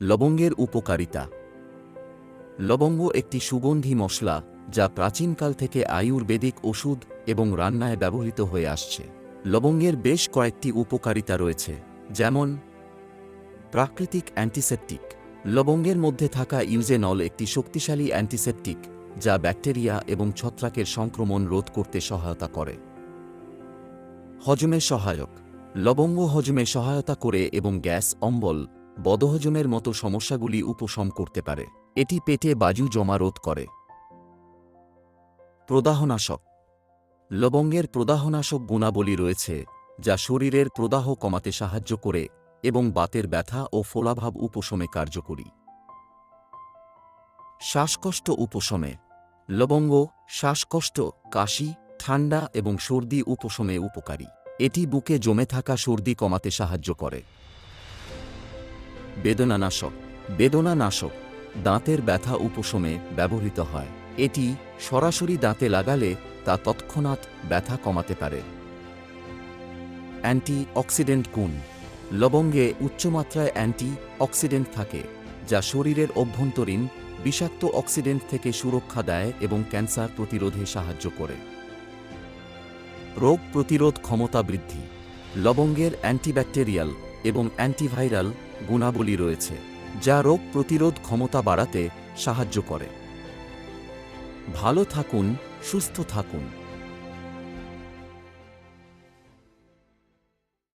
লবঙ্গের উপকারিতা। লবঙ্গ একটি সুগন্ধি মশলা যা প্রাচীনকাল থেকে আয়ুর্বেদিক ওষুধ এবং রান্নায় ব্যবহৃত হয়ে আসছে। লবঙ্গের বেশ কয়েকটি উপকারিতা রয়েছে, যেমন প্রাকৃতিক অ্যান্টিসেপটিক। লবঙ্গের মধ্যে থাকা ইউজেনল একটি শক্তিশালী অ্যান্টিসেপটিক যা ব্যাকটেরিয়া এবং ছত্রাকের সংক্রমণ রোধ করতে সহায়তা করে। হজমে সহায়ক। লবঙ্গ হজমে সহায়তা করে এবং গ্যাস, অম্বল বদহজমের মতো সমস্যাগুলি উপশম করতে পারে। এটি পেটে বাজু জমা রোধ করে। প্রদাহনাশক। লবঙ্গের প্রদাহনাশক গুণাবলী রয়েছে, যা শরীরের প্রদাহ কমাতে সাহায্য করে এবং বাতের ব্যথা ও ফোলাভাব উপশমে কার্যকরী। শ্বাসকষ্ট উপশমে। লবঙ্গ, শ্বাসকষ্ট, কাশি, ঠান্ডা এবং সর্দি উপশমে উপকারী। এটি বুকে জমে থাকা সর্দি কমাতে সাহায্য করে। বেদনানাশক বেদনানাশক, দাঁতের ব্যথা উপশমে ব্যবহৃত হয়। এটি সরাসরি দাঁতে লাগালে তা তৎক্ষণাৎ ব্যথা কমাতে পারে। অ্যান্টি অক্সিডেন্ট গুণ। লবঙ্গে উচ্চমাত্রায় অ্যান্টি অক্সিডেন্ট থাকে, যা শরীরের অভ্যন্তরীণ বিষাক্ত অক্সিডেন্ট থেকে সুরক্ষা দেয় এবং ক্যান্সার প্রতিরোধে সাহায্য করে। রোগ প্রতিরোধ ক্ষমতা বৃদ্ধি। লবঙ্গের অ্যান্টিব্যাকটেরিয়াল এবং অ্যান্টিভাইরাল গুণাবলী রয়েছে, যা রোগ প্রতিরোধ ক্ষমতা বাড়াতে সাহায্য করে। ভালো থাকুন, সুস্থ থাকুন।